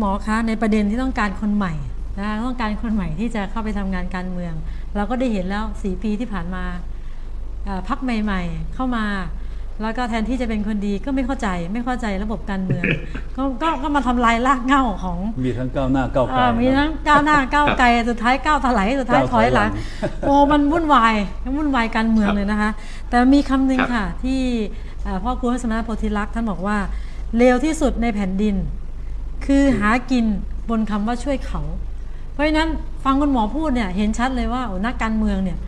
หมอคะในประเด็นที่ต้องการคนใหม่นะคะต้องการคนใหม่ที่จะเข้าไปทำงานการเมือง เราก็ได้เห็นแล้วสี่ปีที่ผ่านมาเอ่อพักใหม่ ๆ เข้ามา แล้วก็แทนที่จะเป็นคนดีก็ไม่เข้าใจไม่เข้าใจระบบการเมืองก็ก็ก็มาทำลายรากเหง้าของมีทั้งก้าวหน้าก้าวไกลเอ่อมีทั้งก้าวหน้าก้าวไกลสุดท้ายก้าวถลายสุดท้ายก้าวถอยหลังถอยหลังโอ้มันวุ่นวายวุ่นวายการเมืองเลยนะคะ แต่มีคำหนึ่งครับค่ะ ที่เอ่อพ่อครูพระสมณโพธิลักษณ์ท่านบอกว่าเลวที่สุดในแผ่นดิน คือหากินบนคำว่าช่วยเขา เพราะฉะนั้นฟังคุณหมอพูดเนี่ยเห็นชัดเลยว่าโอ้นักการเมืองเนี่ย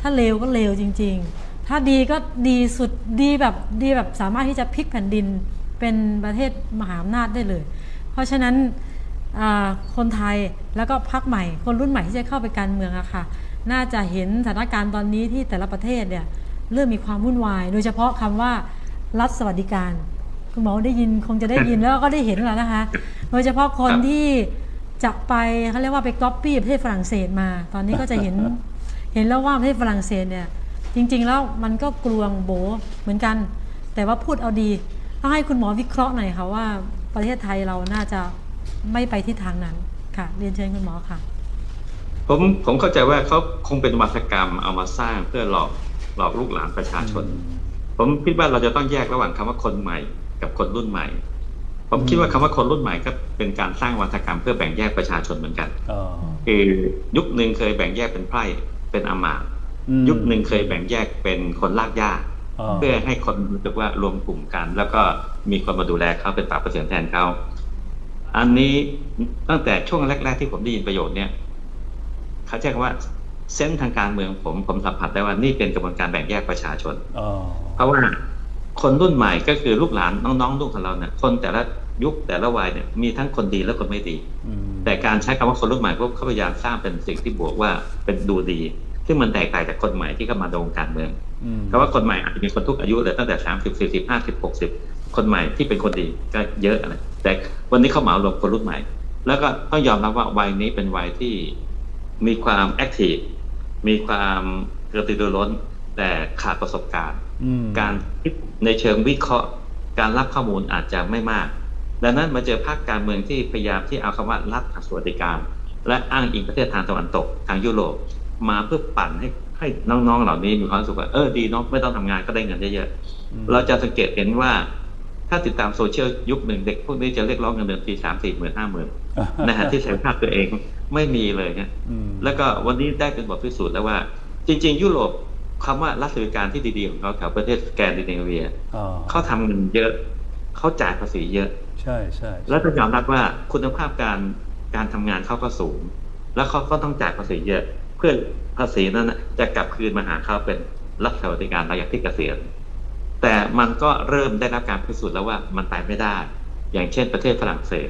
ถ้าเลวก็เลวจริง ๆ ถ้าดีก็ดีสุดดีแบบดีแบบสามารถที่จะพลิกแผ่นดินเป็นประเทศมหาอำนาจได้เลย เพราะฉะนั้นคนไทยแล้วก็พักใหม่ คนรุ่นใหม่ที่จะเข้าไปการเมืองอะค่ะ น่าจะเห็นสถานการณ์ตอนนี้ที่แต่ละประเทศเนี่ยเริ่มมีความวุ่นวาย โดยเฉพาะคำว่ารัฐสวัสดิการ คุณหมอได้ยินคงจะได้ยินแล้วก็ได้เห็นแล้วนะคะ โดยเฉพาะคนครับที่จะไปเขาเรียกว่าไปก๊อปปี้ประเทศฝรั่งเศสมา ตอนนี้ก็จะเห็นเห็นแล้วว่าประเทศฝรั่งเศสเนี่ย จริง ๆ แล้วมันก็กลวงโบเหมือนกัน แต่ว่าพูดเอาดีต้องให้คุณหมอวิเคราะห์หน่อยค่ะว่าประเทศไทยเราน่าจะไม่ไปที่ทางนั้นค่ะ เรียนเชิญคุณหมอค่ะ ผมผมเข้าใจว่าเขาคงเป็นวัฒกรรมเอามาสร้างเพื่อหลอกหลอกลูกหลานประชาชน ผมคิดว่าเราจะต้องแยกระหว่างคำว่าคนใหม่ กับคนรุ่นใหม่ ผมคิดว่าคำว่าคนรุ่นใหม่ก็เป็นการสร้างวัฒกรรมเพื่อแบ่งแยกประชาชนเหมือนกันอ๋อคือยุคหนึ่งเคยแบ่งแยกเป็นไพร่เป็นอามาตย์อืมยุคหนึ่งเคยแบ่งแยกเป็นคนลากหญ้าอ๋อเพื่อให้คนรู้สึกว่ารวมกลุ่มกัน แล้วก็มีคนมาดูแลเขาเป็นปากประเสียงแทนเขาอันนี้ตั้งแต่ช่วงแรก ๆ ที่ผมได้ยินประโยชน์เนี่ยเขาใช้คำว่าเส้นทางการเมืองผมผมสัมผัสได้ว่านี่เป็นกระบวนการแบ่งแยกประชาชนอ๋อเพราะว่า คนรุ่นใหม่ก็คือลูกหลานน้องๆลูกของเราเนี่ยคนแต่ละยุคแต่ละวัยเนี่ยมีทั้งคนดีและคนไม่ดีอืมแต่การใช้คำว่าคนรุ่นใหม่พวกเขาพยายามสร้างเป็นสิ่งที่บวกว่าเป็นดูดี ซึ่งมันแตกต่างจากคนใหม่ที่เข้ามาในวงการเมืองอืมคำว่าคนใหม่อาจจะมีคนทุกอายุเลยตั้งแต่สามสิบสี่สิบห้าสิบหกสิบคนใหม่ที่เป็นคนดีก็เยอะอะไรแต่วันนี้เขาเหมารวมคนรุ่นใหม่ แล้วก็ต้องยอมรับว่าวัยนี้เป็นวัยที่มีความแอคทีฟมีความกระตือรือร้น แต่ขาดประสบการณ์อืมการคิดในเชิงวิเคราะห์ การรับข้อมูลอาจจะไม่มาก ดังนั้นมาเจอภาคการเมืองที่พยายามที่เอาคำว่ารัฐสวัสดิการ และอ้างอิงประเทศทางตะวันตกทางยุโรปมาเพื่อปั่นให้ให้น้องๆเหล่านี้มีความรู้สึกว่าเออดีเนาะไม่ต้องทำงานก็ได้เงินเยอะอืมๆเราจะสังเกตเห็นว่าถ้าติดตามโซเชียลยุคหนึ่งเด็กพวกนี้จะเรียกร้องเงินเดือนปีสามสี่หมื่นห้าหมื่นนะฮะที่ใช้ภาพตัวเองไม่มีเลยเนี่ยอืมแล้วก็วันนี้ได้เป็นบทพิสูจน์แล้วว่า จริง ๆ ยุโรป คำว่ารัฐสวัสดิการที่ดีๆของเขาแถวประเทศสแกนดิเนเวียอ๋อเขาทำเงินเยอะ เขาจ่ายภาษีเยอะ ใช่ใช่แล้วต้องยอมรับว่าคุณภาพการการทำงานเขาก็สูง แล้วเขาก็ต้องจ่ายภาษีเยอะ เพื่อภาษีนั้นน่ะจะกลับคืนมาหาเขาเป็นรัฐสวัสดิการเราอย่างที่เกษียณแต่มันก็เริ่มได้รับการพิสูจน์แล้วว่ามันไปไม่ได้ อย่างเช่นประเทศฝรั่งเศส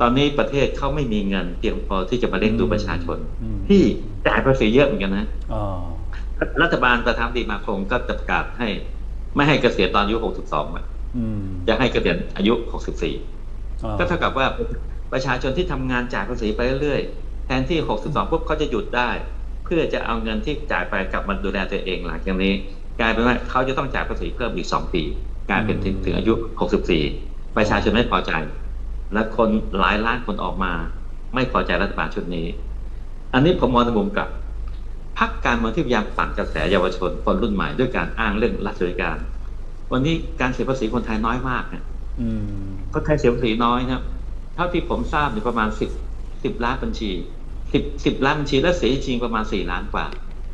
ตอนนี้ประเทศเขาไม่มีเงินเพียงพอที่จะมาเลี้ยงดูประชาชนอืมที่จ่ายภาษีเยอะเหมือนกันนะอ๋อ รัฐบาลประธานาธิบดีมาครงก็จะประกาศให้ ไม่ให้เกษียณตอนอายุ 62อะอืมจะให้เกษียณอายุ 64อ๋อก็เท่ากับว่าประชาชนที่ทำงานจ่ายภาษีไปเรื่อยๆ แทนที่ 62 ปุ๊บเขาจะหยุดได้ เพื่อจะเอาเงินที่จ่ายไปกลับมาดูแลตัวเองหลังจากนี้ กลายเป็นว่าเขาจะต้องจ่ายภาษีเพิ่มอีก 2 ปี กลายเป็นถึงถึงอายุ 64 ประชาชนไม่พอใจ และคนหลายล้านคนออกมา ไม่พอใจรัฐบาลชุดนี้ อันนี้ผมมองในมุมกลับ พักการเมืองที่พยายามปั่นกระแสเยาวชนคนรุ่นใหม่ด้วยการอ้างเรื่องรัฐสวัสดิการ วันนี้การเสียภาษีคนไทยน้อยมากนะอืมคนไทยเสียภาษีน้อยนะครับเท่าที่ผมทราบอยู่ประมาณสิบสิบล้านบัญชีสิบสิบล้านบัญชีและเสียจริงประมาณสี่ล้านกว่า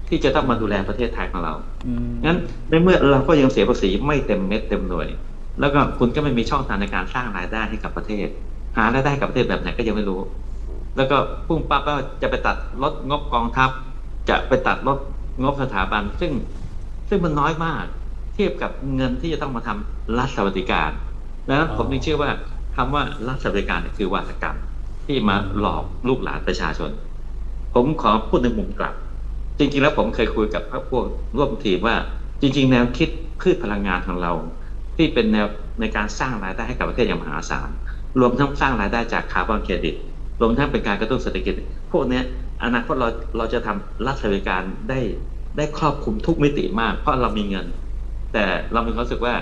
ที่จะต้องมาดูแลประเทศไทยของเราอืมงั้นในเมื่อเราก็ยังเสียภาษีไม่เต็มเม็ดเต็มหน่วย แล้วก็คุณก็ไม่มีช่องทางในการสร้างรายได้ให้กับประเทศ หารายได้ให้กับประเทศแบบไหนก็ยังไม่รู้ แล้วก็พุ่งปั๊บก็จะไปตัดลดงบกองทัพ จะไปตัดลดงบสถาบัน ซึ่งซึ่งมันน้อยมาก เทียบกับเงินที่จะต้องมาทำรัฐสวัสดิการดังนั้นผมจึงเชื่อว่าคำว่ารัฐสวัสดิการเนี่ยคือวาทกรรมที่มาหลอกลูกหลานประชาชน ผมขอพูดในมุมกลับ จริงๆแล้วผมเคยคุยกับพวกร่วมทีมว่า จริง ๆ แนวคิดพืชพลังงานของเรา ที่เป็นแนวในการสร้างรายได้ให้กับประเทศอย่างมหาศาลรวมทั้งสร้างรายได้จากคาร์บอนเครดิตรวมทั้งเป็นการกระตุ้นเศรษฐกิจ พวกเนี้ย อนาคตเราเราจะทำรัฐสวัสดิการได้ได้ครอบคลุมทุกมิติมาก เพราะเรามีเงิน แต่เรามีความรู้สึกว่า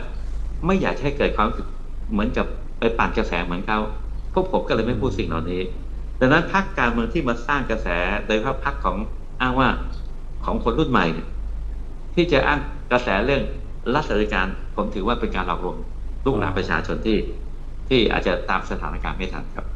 ไม่อยากให้เกิดความรู้สึกเหมือนกับไปปั่นกระแสเหมือนเขาพวกผมก็เลยไม่พูดสิ่งเหล่านี้ดังนั้นพรรคการเมืองที่มาสร้างกระแสโดยเฉพาะพรรคของอ้างว่าของคนรุ่นใหม่เนี่ยที่จะอ้างกระแสเรื่องรัฐราชการผมถือว่าเป็นการหลอกลวงลูกหลานประชาชนที่ที่อาจจะตามสถานการณ์ไม่ทันครับ